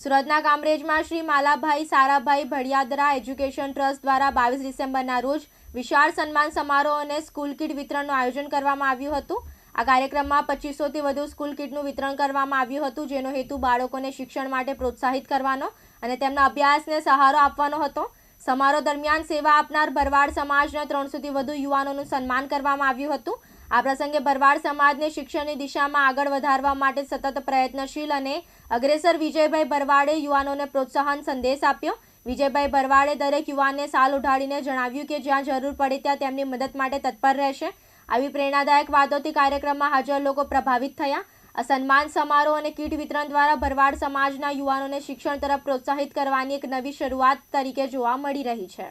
સુરતના કામરેજમાં Shri Malabhai Sarabhai Bhadiyadara education trust દ્વારા બાવીસ ડિસેમ્બરના રોજ વિશાળ સન્માન સમારોહ અને સ્કૂલ કીટ વિતરણનું આયોજન કરવામાં આવ્યું હતું. આ કાર્યક્રમમાં પચીસોથી વધુ સ્કૂલ કીટનું વિતરણ કરવામાં આવ્યું હતું, જેનો હેતુ બાળકોને શિક્ષણ માટે પ્રોત્સાહિત કરવાનો અને તેમના અભ્યાસને સહારો આપવાનો હતો. સમારોહ દરમિયાન સેવા આપનાર ભરવાડ સમાજના ત્રણસોથી વધુ યુવાનોનું સન્માન કરવામાં આવ્યું હતું. આ પ્રસંગે ભરવાડ સમાજને શિક્ષણની દિશામાં આગળ વધારવા માટે સતત પ્રયત્નશીલ અને અગ્રેસર વિજયભાઈ ભરવાડે યુવાનોને પ્રોત્સાહન સંદેશ આપ્યો. વિજયભાઈ ભરવાડે દરેક યુવાનને સાલ ઉઢાડીને જણાવ્યું કે જ્યાં જરૂર પડે ત્યાં તેમની મદદ માટે તત્પર રહેશે. આવી પ્રેરણાદાયક વાતોથી કાર્યક્રમમાં હાજર લોકો પ્રભાવિત થયા. આ સન્માન સમારોહ અને કીટ વિતરણ દ્વારા ભરવાડ સમાજના યુવાનોને શિક્ષણ તરફ પ્રોત્સાહિત કરવાની એક નવી શરૂઆત તરીકે જોવા મળી રહી છે.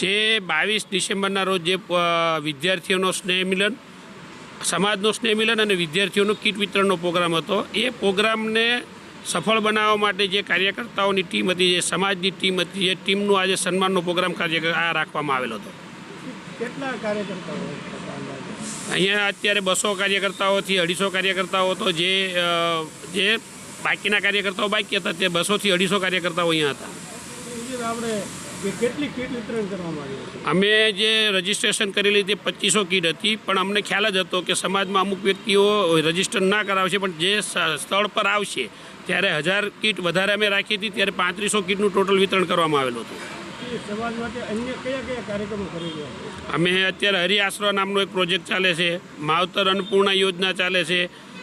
જે બાવીસ ડિસેમ્બરના રોજ જે વિદ્યાર્થીઓનો સ્નેહ મિલન સમાજનો સ્નેહ મિલન અને વિદ્યાર્થીઓનો કીટ વિતરણનો પ્રોગ્રામ હતો. એ પ્રોગ્રામને સફળ બનાવવા માટે જે કાર્યકર્તાઓની ટીમ હતી જે સમાજની ટીમ હતી એ ટીમનું આજે સન્માનનો પ્રોગ્રામ કાર્ય આ રાખવામાં આવેલો હતો. કેટલા કાર્યકર્તાઓ અહીંયા અત્યારે બસો કાર્યકર્તાઓથી અઢીસો કાર્યકર્તાઓ હતો. જે જે બાકીના કાર્યકર્તાઓ બાકી હતા તે બસોથી અઢીસો કાર્યકર્તાઓ અહીંયા હતા. આપણે અમે જે રજીસ્ટ્રેશન કરેલી તે પચીસો કીટ હતી પણ અમને ખ્યાલ જ હતો કે સમાજમાં અમુક વ્યક્તિઓ રજિસ્ટર ના કરાવશે પણ જે સ્થળ પર આવશે ત્યારે હજાર કીટ વધારે અમે રાખી હતી ત્યારે પાંત્રીસો કીટનું ટોટલ વિતરણ કરવામાં આવેલું હતું. એ સમાજ માટે અન્ય કયા કયા કાર્યક્રમો કરી રહ્યા છે? અમે અત્યારે હરિ આશરો નામનો એક પ્રોજેક્ટ ચાલે છે માવતર અન્નપૂર્ણા યોજના ચાલે છે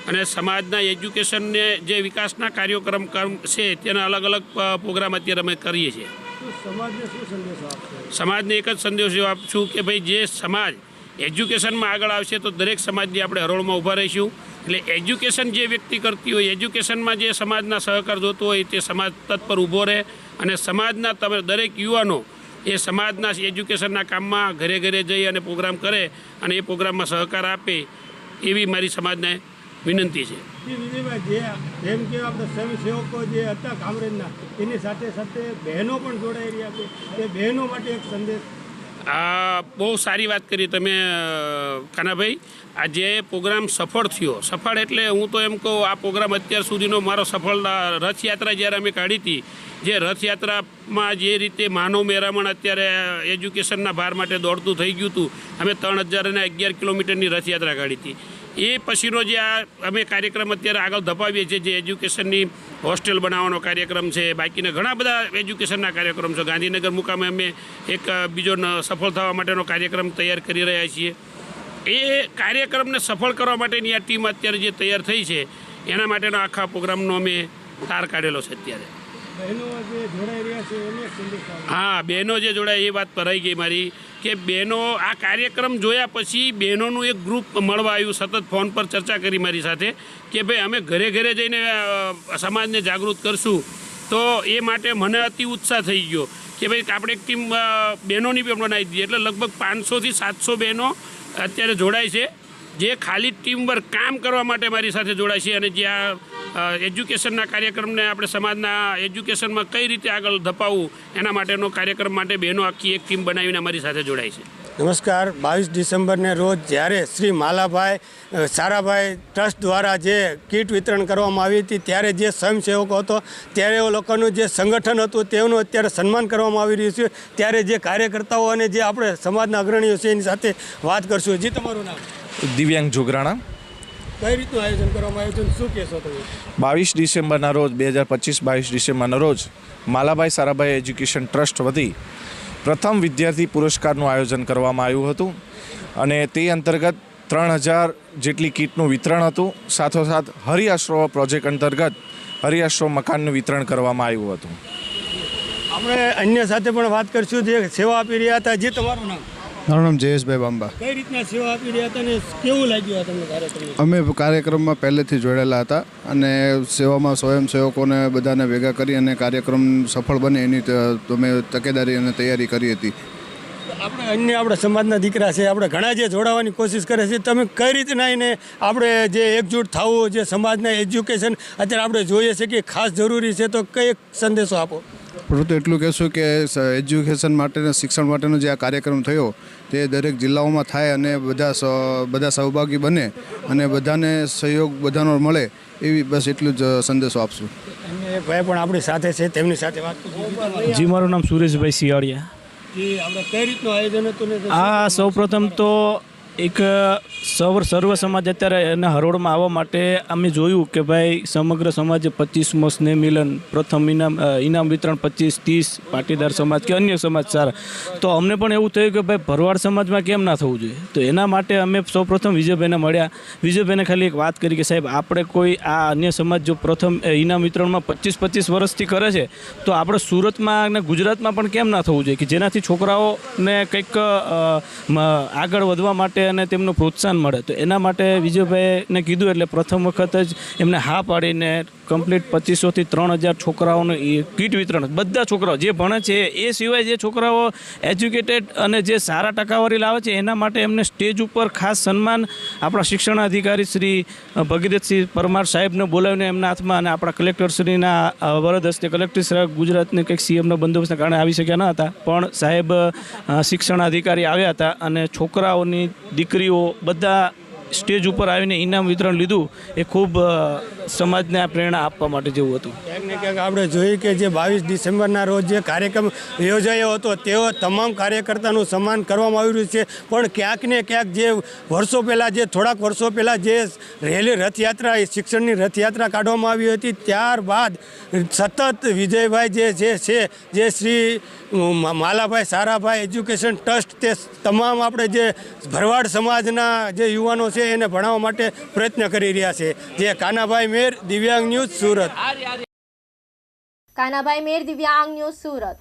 અને સમાજના એજ્યુકેશનને જે વિકાસના કાર્યક્રમ કર્મ છે તેના અલગ અલગ પ્રોગ્રામ અત્યારે અમે કરીએ છીએ. સમાજને સંદેશો એક જ સંદેશો આપશું કે ભાઈ જે સમાજ એજ્યુકેશનમાં આગળ આવશે તો દરેક સમાજની આપણે હરોળમાં ઊભા રહીશું. એટલે એજ્યુકેશન જે વ્યક્તિ કરતી હોય, એજ્યુકેશનમાં જે સમાજના સહકાર જોતો હોય, તે સમાજ તત્પર ઊભો રહે અને સમાજના તમે દરેક યુવાનો એ સમાજના એજ્યુકેશનના કામમાં ઘરે ઘરે જઈ અને પ્રોગ્રામ કરે અને એ પ્રોગ્રામમાં સહકાર આપે એવી મારી સમાજને વિનંતી છે. જે જેમ કે આપણે સ્વયંસેવકો જે હતા કામરેજના એની સાથે સાથે બહેનો પણ જોડાઈ રહ્યા છે. તે બહેનો માટે એક સંદેશ. આ બહુ સારી વાત કરી તમે કાનાભાઈ. આ જે પ્રોગ્રામ સફળ થયો સફળ એટલે હું તો એમ કહું આ પ્રોગ્રામ અત્યાર સુધીનો મારો સફળ રથયાત્રા જ્યારે અમે કાઢી હતી જે રથયાત્રામાં જે રીતે માનવ મેરામણ અત્યારે એજ્યુકેશનના ભાર માટે દોડતું થઈ ગયું હતું અમે ત્રણ હજાર અને અગિયાર કિલોમીટરની રથયાત્રા કાઢી હતી. એ પછીનો જે આ અમે કાર્યક્રમ અત્યારે આગળ ધપાવીએ છીએ, જે એજ્યુકેશનની હોસ્ટેલ બનાવવાનો કાર્યક્રમ છે, બાકીના ઘણા બધા એજ્યુકેશનના કાર્યક્રમ છે. ગાંધીનગર મુકામે અમે એક બીજો સફળ થવા માટેનો કાર્યક્રમ તૈયાર કરી રહ્યા છીએ. એ કાર્યક્રમને સફળ કરવા માટેની આ ટીમ અત્યારે જે તૈયાર થઈ છે, એના માટેનો આખા પ્રોગ્રામનો અમે તાર કાઢેલો છે અત્યારે. હા બહેનો જે જોડાય એ વાત ભરાઈ ગઈ મારી કે બહેનો આ કાર્યક્રમ જોયા પછી બહેનોનું એક ગ્રુપ મળવા આવ્યું સતત ફોન પર ચર્ચા કરી મારી સાથે કે ભાઈ અમે ઘરે ઘરે જઈને સમાજને જાગૃત કરશું. તો એ માટે મને અતિ ઉત્સાહ થઈ ગયો કે ભાઈ આપણે એક ટીમ બહેનોની પણ બનાવી દીધી. એટલે લગભગ પાંચસોથી સાતસો બહેનો અત્યારે જોડાય છે. જે ખાલી ટીમ વર્ક કામ કરવા માટે મારી સાથે જોડાય છે અને જે આ અ, એજ્યુકેશનના કાર્યક્રમને આપણે સમાજના એજ્યુકેશનમાં કઈ રીતે આગળ ધપાવવું એના માટેનો કાર્યક્રમ માટે બહેનો આખી એક ટીમ બનાવીને અમારી સાથે જોડાય છે. નમસ્કાર. બાવીસ ડિસેમ્બરને રોજ જ્યારે શ્રી માલાભાઈ સારાભાઈ ટ્રસ્ટ દ્વારા જે કીટ વિતરણ કરવામાં આવી હતી ત્યારે જે સ્વયંસેવકો હતો ત્યારે એ લોકોનું જે સંગઠન હતું તેનું અત્યારે સન્માન કરવામાં આવી રહ્યું છે. ત્યારે જે કાર્યકર્તાઓ અને જે આપણે સમાજના અગ્રણીઓ છે એની સાથે વાત કરશું. જી તમારું નામ? દિવ્યાંગ જોગરાણા. કઈ રીતનું આયોજન કરવામાં આવ્યું છે શું કહેશો તમે? બાવીસ ડિસેમ્બરના રોજ બે હજાર પચીસ બાવીસ ડિસેમ્બરના રોજ માલાભાઈ સારાભાઈ એજ્યુકેશન ટ્રસ્ટ વતી પ્રથમ વિદ્યાર્થી પુરસ્કારનું આયોજન કરવામાં આવ્યું હતું અને તે અંતર્ગત ત્રણ હજાર જેટલી કીટનું વિતરણ હતું. સાથોસાથ હરિઆશ્રો પ્રોજેક્ટ અંતર્ગત હરિઆશ્રો મકાનનું વિતરણ કરવામાં આવ્યું હતું. આપણે અન્ય સાથે પણ વાત કરશું. જે સેવા આપી રહ્યા હતા જે તમારું નામ? મારું નામ જયેશભાઈ બાંબા. કઈ રીતના સેવા આપી રહ્યા હતા અને કેવું લાગ્યું તમને કાર્યક્રમ અમે કાર્યક્રમમાં પહેલેથી જોડાયેલા હતા અને સેવામાં સ્વયંસેવકોને બધાને ભેગા કરી અને કાર્યક્રમ સફળ બને એની અમે તકેદારી અને તૈયારી કરી હતી. આપણે અન્ય આપણા સમાજના દીકરા છે આપણે ઘણા જે જોડાવાની કોશિશ કરે છે તમે કઈ રીતના એને આપણે જે એકજૂટ થવું જે સમાજના એજ્યુકેશન અત્યારે આપણે જોઈએ છે કે ખાસ જરૂરી છે તો કઈ સંદેશો આપો? પરંતુ એટલું કહેશું કે એજ્યુકેશન માટેના શિક્ષણ માટેનો જે આ કાર્યક્રમ થયો તે દરેક જિલ્લાઓમાં થાય અને બધા બધા સહભાગી બને અને બધાને સહયોગ બધાનો મળે એવી બસ એટલું જ સંદેશો આપશું. એક ભાઈ પણ આપણી સાથે છે તેમની સાથે વાત જી મારું નામ સુરેશભાઈ શિયાળીયા. જી આપણે કઈ રીતનું આયોજન હતું ને? આ સૌપ્રથમ તો એક સર્વ સર્વ સમાજ અત્યારે એના હરોળમાં આવવા માટે અમે જોયું કે ભાઈ, સમગ્ર સમાજે પચીસમો સ્નેહ મિલન, પ્રથમ ઇનામ ઇનામ વિતરણ પચીસ, ત્રીસ, પાટીદાર સમાજ કે અન્ય સમાજ સારા. તો અમને પણ એવું થયું કે ભાઈ, ભરવાડ સમાજમાં કેમ ના થવું જોઈએ? તો એના માટે અમે સૌપ્રથમ વિજયભાઈને મળ્યા. વિજયભાઈને ખાલી એક વાત કરી કે, સાહેબ, આપણે કોઈ આ અન્ય સમાજ જો પ્રથમ ઇનામ વિતરણમાં પચીસ પચીસ વર્ષથી કરે છે, તો આપણે સુરતમાં અને ગુજરાતમાં પણ કેમ ના થવું જોઈએ? કે જેનાથી છોકરાઓને કંઈક આગળ વધવા માટે અને તેમનું પ્રોત્સાહન મળે. તો એના માટે વિજયભાઈને કીધું એટલે પ્રથમ વખત જ એમને હા પાડીને કમ્પ્લીટ પચીસોથી ત્રણ હજાર છોકરાઓને કીટ વિતરણ. બધા છોકરાઓ જે ભણે છે, એ સિવાય જે છોકરાઓ એજ્યુકેટેડ અને જે સારા ટકાવારી લાવે છે, એના માટે એમને સ્ટેજ ઉપર ખાસ સન્માન આપણા શિક્ષણ અધિકારી શ્રી ભગીરથસિંહ પરમાર સાહેબને બોલાવીને એમના હાથમાં અને આપણા કલેક્ટરશ્રીના વરદ હસ્તે કલેક્ટર શ્રી ગુજરાતને કંઈક સીએમના બંદોબસ્તને કારણે આવી શક્યા ન હતા. પણ સાહેબ શિક્ષણાધિકારી આવ્યા હતા અને છોકરાઓની દીકરીઓ બધા સ્ટેજ ઉપર આવીને ઇનામ વિતરણ લીધું, એ ખૂબ સમાજને આ પ્રેરણા આપવા માટે જેવું હતું. ક્યાંક ક્યાંક આપણે જોયું કે જે બાવીસ ડિસેમ્બરના રોજ જે કાર્યક્રમ યોજાયો હતો, તેઓ તમામ કાર્યકર્તાનું સન્માન કરવામાં આવી રહ્યું છે. પણ ક્યાંક ને ક્યાંક જે વર્ષો પહેલાં જે, થોડાક વર્ષો પહેલાં જે રેલી રથયાત્રા શિક્ષણની રથયાત્રા કાઢવામાં આવી હતી, ત્યારબાદ સતત વિજયભાઈ જે જે છે, જે શ્રી માલાભાઈ સારાભાઈ એજ્યુકેશન ટ્રસ્ટ, તે તમામ આપણે જે ભરવાડ સમાજના જે યુવાનો છે એને ભણાવવા માટે પ્રયત્ન કરી રહ્યા છે. જે કાનાભાઈ મેર, દિવ્યાંગ ન્યૂઝ સુરત. કાનાભાઈ મેર, દિવ્યાંગ ન્યૂઝ સુરત.